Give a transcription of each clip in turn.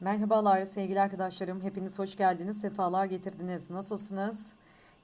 Merhabalar sevgili arkadaşlarım. Hepiniz hoş geldiniz. Sefalar getirdiniz. Nasılsınız?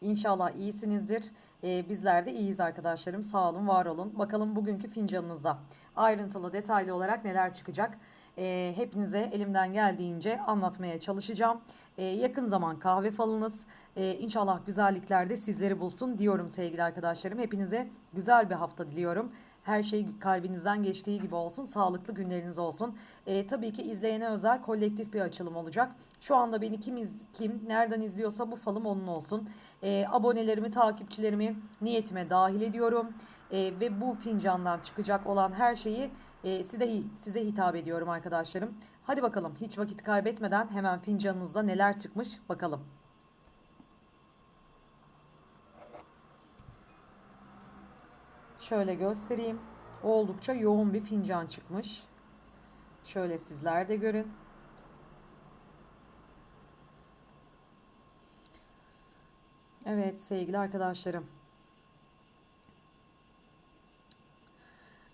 İnşallah iyisinizdir. Ee, bizler de iyiyiz arkadaşlarım. Sağ olun, var olun. Bakalım bugünkü fincanınızda ayrıntılı, detaylı olarak neler çıkacak? Ee, hepinize elimden geldiğince anlatmaya çalışacağım. Ee, yakın zaman kahve falınız. Ee, inşallah güzellikler de sizleri bulsun diyorum sevgili arkadaşlarım. Hepinize güzel bir hafta diliyorum. Her şey kalbinizden geçtiği gibi olsun. Sağlıklı günleriniz olsun. Ee, tabii ki izleyene özel kolektif bir açılım olacak. Şu anda beni kim, iz- kim nereden izliyorsa bu falım onun olsun. Ee, abonelerimi, takipçilerimi niyetime dahil ediyorum. Ee, ve bu fincandan çıkacak olan her şeyi e, size, size hitap ediyorum arkadaşlarım. Hadi bakalım hiç vakit kaybetmeden hemen fincanınızda neler çıkmış bakalım. Şöyle göstereyim. Oldukça yoğun bir fincan çıkmış. Şöyle sizler de görün. Evet sevgili arkadaşlarım.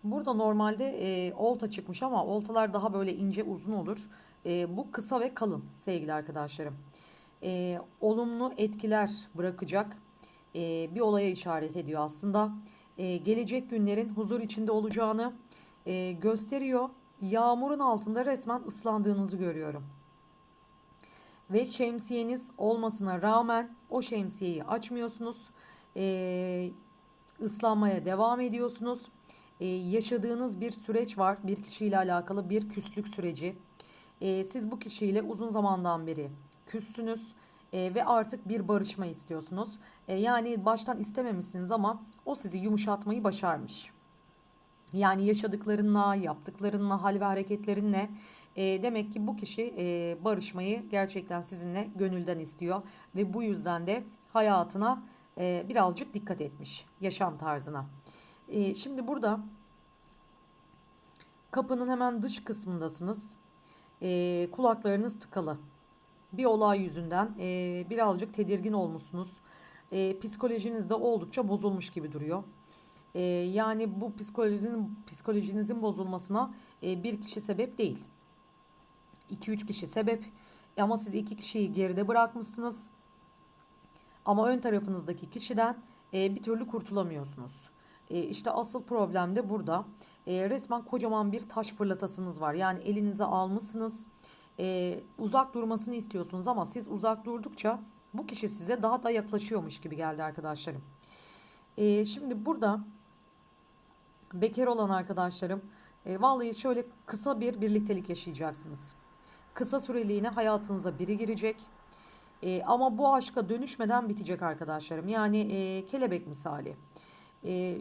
Burada normalde e, olta çıkmış ama oltalar daha böyle ince uzun olur. E, bu kısa ve kalın sevgili arkadaşlarım. E, olumlu etkiler bırakacak e, bir olaya işaret ediyor aslında. E, gelecek günlerin huzur içinde olacağını e, gösteriyor. Yağmurun altında resmen ıslandığınızı görüyorum. Ve şemsiyeniz olmasına rağmen o şemsiyeyi açmıyorsunuz. E, ıslanmaya devam ediyorsunuz. Ee, yaşadığınız bir süreç var. Bir kişiyle alakalı bir küslük süreci. Siz bu kişiyle uzun zamandan beri küssünüz ee, ve artık bir barışma istiyorsunuz. Ee, yani baştan istememişsiniz ama o sizi yumuşatmayı başarmış. Yani yaşadıklarınla, yaptıklarınla, hal ve hareketlerinle e, demek ki bu kişi e, barışmayı gerçekten sizinle gönülden istiyor ve bu yüzden de hayatına e, birazcık dikkat etmiş, yaşam tarzına. E, şimdi burada kapının hemen dış kısmındasınız. E, kulaklarınız tıkalı. Bir olay yüzünden e, birazcık tedirgin olmuşsunuz. E, psikolojiniz de oldukça bozulmuş gibi duruyor. E, yani bu psikolojinin psikolojinizin bozulmasına e, bir kişi sebep değil. 2-3 kişi sebep. Ama siz iki kişiyi geride bırakmışsınız. Ama ön tarafınızdaki kişiden e, bir türlü kurtulamıyorsunuz. E, işte asıl problem de burada. E, resmen kocaman bir taş fırlatasınız var. Yani elinize almışsınız. E, uzak durmasını istiyorsunuz ama siz uzak durdukça bu kişi size daha da yaklaşıyormuş gibi geldi arkadaşlarım. E, şimdi burada bekar olan arkadaşlarım e, vallahi şöyle kısa bir birliktelik yaşayacaksınız. Kısa süreliğine hayatınıza biri girecek. E, ama bu aşka dönüşmeden bitecek arkadaşlarım. Yani e, kelebek misali. E,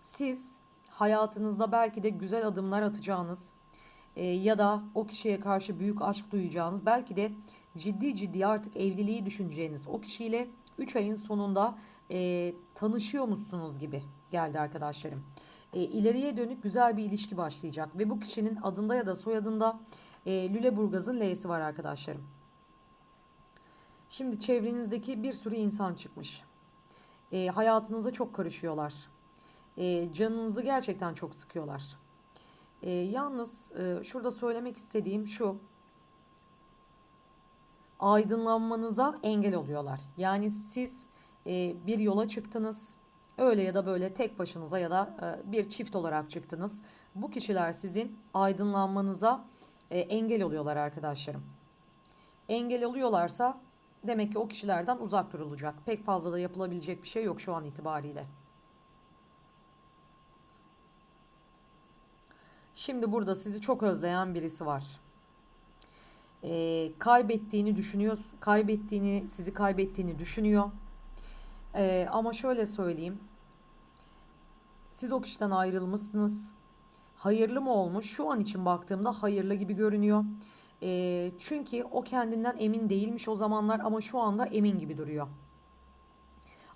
siz hayatınızda belki de güzel adımlar atacağınız e, ya da o kişiye karşı büyük aşk duyacağınız belki de ciddi ciddi artık evliliği düşüneceğiniz o kişiyle 3 ayın sonunda e, tanışıyormuşsunuz gibi geldi arkadaşlarım. E, ileriye dönük güzel bir ilişki başlayacak ve bu kişinin adında ya da soyadında e, Lüleburgaz'ın L'si var arkadaşlarım. Şimdi çevrenizdeki bir sürü insan çıkmış. E, hayatınıza çok karışıyorlar. E, canınızı gerçekten çok sıkıyorlar. E, yalnız e, şurada söylemek istediğim şu. Aydınlanmanıza engel oluyorlar. Yani siz e, bir yola çıktınız. Öyle ya da böyle tek başınıza ya da e, bir çift olarak çıktınız. Bu kişiler sizin aydınlanmanıza e, engel oluyorlar arkadaşlarım. Engel oluyorlarsa demek ki o kişilerden uzak durulacak. Pek fazla da yapılabilecek bir şey yok şu an itibariyle. Şimdi burada sizi çok özleyen birisi var. Ee, kaybettiğini düşünüyor, kaybettiğini, sizi kaybettiğini düşünüyor. Ee, ama şöyle söyleyeyim. Siz o kişiden ayrılmışsınız. Hayırlı mı olmuş? Şu an için baktığımda hayırlı gibi görünüyor. E, çünkü o kendinden emin değilmiş o zamanlar ama şu anda emin gibi duruyor.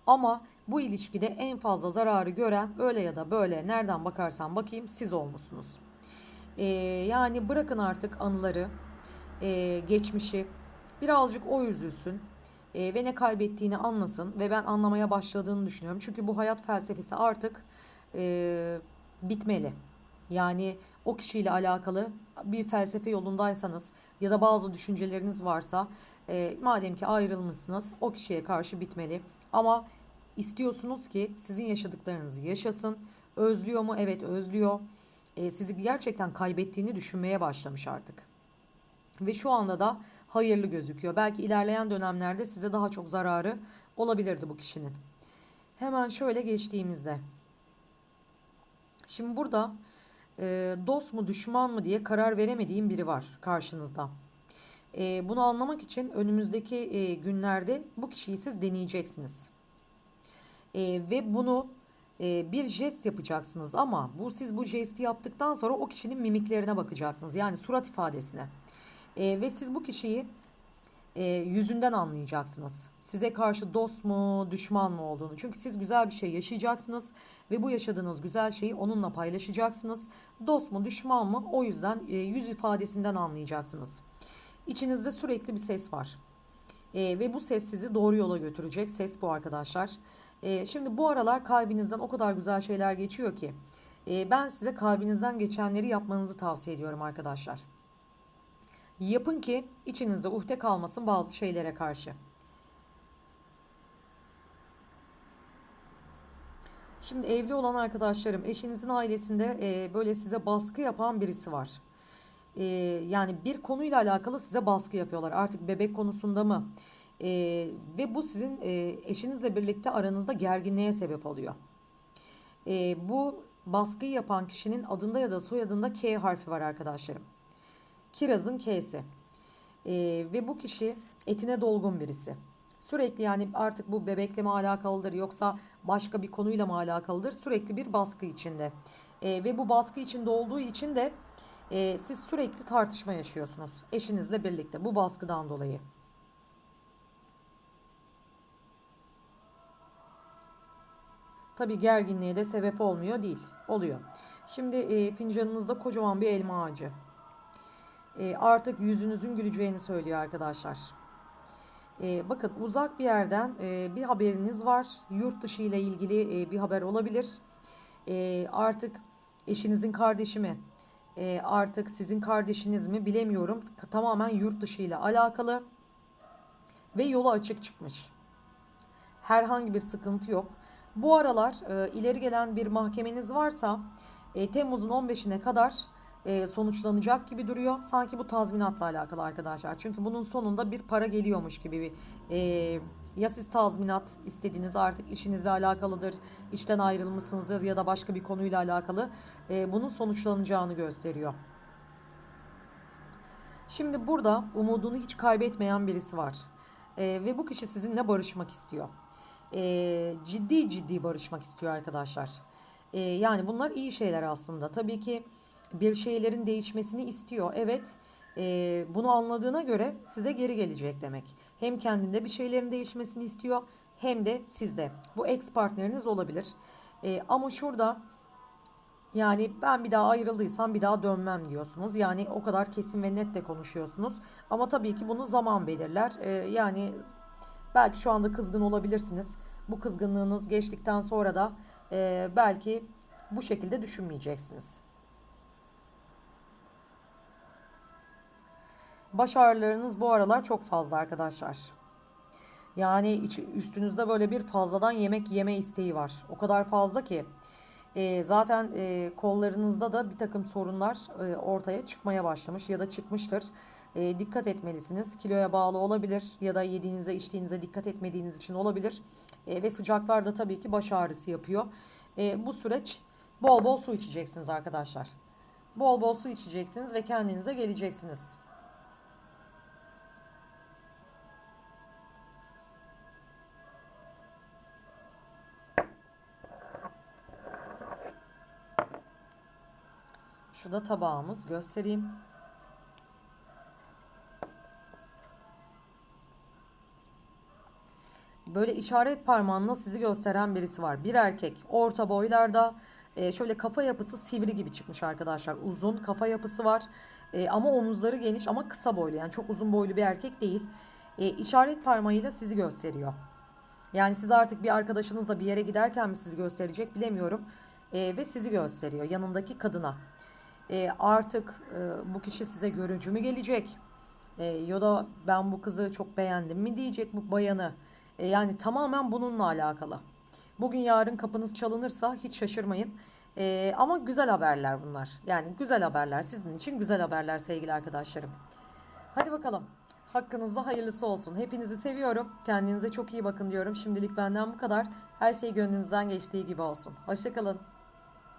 Ama bu ilişkide en fazla zararı gören öyle ya da böyle nereden bakarsan bakayım siz olmuşsunuz. E, yani bırakın artık anıları, e, geçmişi birazcık o üzülsün e, ve ne kaybettiğini anlasın ve ben anlamaya başladığını düşünüyorum. Çünkü bu hayat felsefesi artık e, bitmeli. Yani o kişiyle alakalı bir felsefe yolundaysanız ya da bazı düşünceleriniz varsa e, madem ki ayrılmışsınız o kişiye karşı bitmeli. Ama istiyorsunuz ki sizin yaşadıklarınızı yaşasın. Özlüyor mu? Evet özlüyor. E, sizi gerçekten kaybettiğini düşünmeye başlamış artık. Ve şu anda da hayırlı gözüküyor. Belki ilerleyen dönemlerde size daha çok zararı olabilirdi bu kişinin. Hemen şöyle geçtiğimizde. Şimdi burada e, dost mu düşman mı diye karar veremediğim biri var karşınızda. E, bunu anlamak için önümüzdeki e, günlerde bu kişiyi siz deneyeceksiniz. E, ve bunu e, bir jest yapacaksınız ama bu siz bu jesti yaptıktan sonra o kişinin mimiklerine bakacaksınız. Yani surat ifadesine. E, ve siz bu kişiyi e, yüzünden anlayacaksınız. Size karşı dost mu, düşman mı olduğunu. Çünkü siz güzel bir şey yaşayacaksınız ve bu yaşadığınız güzel şeyi onunla paylaşacaksınız. Dost mu, düşman mı? O yüzden e, yüz ifadesinden anlayacaksınız. İçinizde sürekli bir ses var. E, ve bu ses sizi doğru yola götürecek. Ses bu arkadaşlar. E, şimdi bu aralar kalbinizden o kadar güzel şeyler geçiyor ki. E, ben size kalbinizden geçenleri yapmanızı tavsiye ediyorum arkadaşlar. Yapın ki içinizde uhde kalmasın bazı şeylere karşı. Şimdi evli olan arkadaşlarım, eşinizin ailesinde e, böyle size baskı yapan birisi var. E, yani bir konuyla alakalı size baskı yapıyorlar. Artık bebek konusunda mı? E, ve bu sizin e, eşinizle birlikte aranızda gerginliğe sebep oluyor. E, bu baskıyı yapan kişinin adında ya da soyadında K harfi var arkadaşlarım. Kirazın K'si. E, ve bu kişi etine dolgun birisi. Sürekli yani artık bu bebekle mi alakalıdır yoksa başka bir konuyla mı alakalıdır? Sürekli bir baskı içinde. E, ve bu baskı içinde olduğu için de e, siz sürekli tartışma yaşıyorsunuz eşinizle birlikte bu baskıdan dolayı. Tabi gerginliğe de sebep olmuyor değil. Oluyor. Şimdi e, fincanınızda kocaman bir elma ağacı. E, artık yüzünüzün güleceğini söylüyor arkadaşlar. E, bakın uzak bir yerden e, bir haberiniz var. Yurt dışı ile ilgili e, bir haber olabilir. E, artık eşinizin kardeşi mi? E, artık sizin kardeşiniz mi bilemiyorum. Tamamen yurt dışı ile alakalı. Ve yola açık çıkmış. Herhangi bir sıkıntı yok. Bu aralar e, ileri gelen bir mahkemeniz varsa e, Temmuz'un 15'ine kadar e, sonuçlanacak gibi duruyor. Sanki bu tazminatla alakalı arkadaşlar. Çünkü bunun sonunda bir para geliyormuş gibi bir e, ya siz tazminat istediğiniz artık işinizle alakalıdır, işten ayrılmışsınızdır ya da başka bir konuyla alakalı e, bunun sonuçlanacağını gösteriyor. Şimdi burada umudunu hiç kaybetmeyen birisi var. E, ve bu kişi sizinle barışmak istiyor. E, ciddi ciddi barışmak istiyor arkadaşlar. E, yani bunlar iyi şeyler aslında. Tabii ki bir şeylerin değişmesini istiyor. Evet e, bunu anladığına göre size geri gelecek demek. Hem kendinde bir şeylerin değişmesini istiyor hem de sizde. Bu ex partneriniz olabilir. E, ama şurada yani ben bir daha ayrıldıysam bir daha dönmem diyorsunuz. Yani o kadar kesin ve net de konuşuyorsunuz. Ama tabii ki bunu zaman belirler. E, yani belki şu anda kızgın olabilirsiniz. Bu kızgınlığınız geçtikten sonra da e, belki bu şekilde düşünmeyeceksiniz. Baş ağrılarınız bu aralar çok fazla arkadaşlar. Yani iç, üstünüzde böyle bir fazladan yemek yeme isteği var. O kadar fazla ki. E, zaten e, kollarınızda da bir takım sorunlar e, ortaya çıkmaya başlamış ya da çıkmıştır. E, dikkat etmelisiniz. Kiloya bağlı olabilir ya da yediğinize içtiğinize dikkat etmediğiniz için olabilir. E, ve sıcaklar da tabii ki baş ağrısı yapıyor. E, bu süreç bol bol su içeceksiniz arkadaşlar. Bol bol su içeceksiniz ve kendinize geleceksiniz. Şu da tabağımız göstereyim. Böyle işaret parmağınla sizi gösteren birisi var. Bir erkek orta boylarda e, şöyle kafa yapısı sivri gibi çıkmış arkadaşlar. Uzun kafa yapısı var. E, ama omuzları geniş ama kısa boylu. Yani çok uzun boylu bir erkek değil. E, işaret parmağıyla sizi gösteriyor. Yani siz artık bir arkadaşınızla bir yere giderken mi sizi gösterecek bilemiyorum. E, ve sizi gösteriyor yanındaki kadına. E, artık e, bu kişi size görücü mü gelecek? E, ya da ben bu kızı çok beğendim mi diyecek bu bayanı. E, yani tamamen bununla alakalı. Bugün yarın kapınız çalınırsa hiç şaşırmayın. E, ama güzel haberler bunlar. Yani güzel haberler sizin için güzel haberler sevgili arkadaşlarım. Hadi bakalım. Hakkınızda hayırlısı olsun. Hepinizi seviyorum. Kendinize çok iyi bakın diyorum. Şimdilik benden bu kadar. Her şey gönlünüzden geçtiği gibi olsun. Hoşçakalın.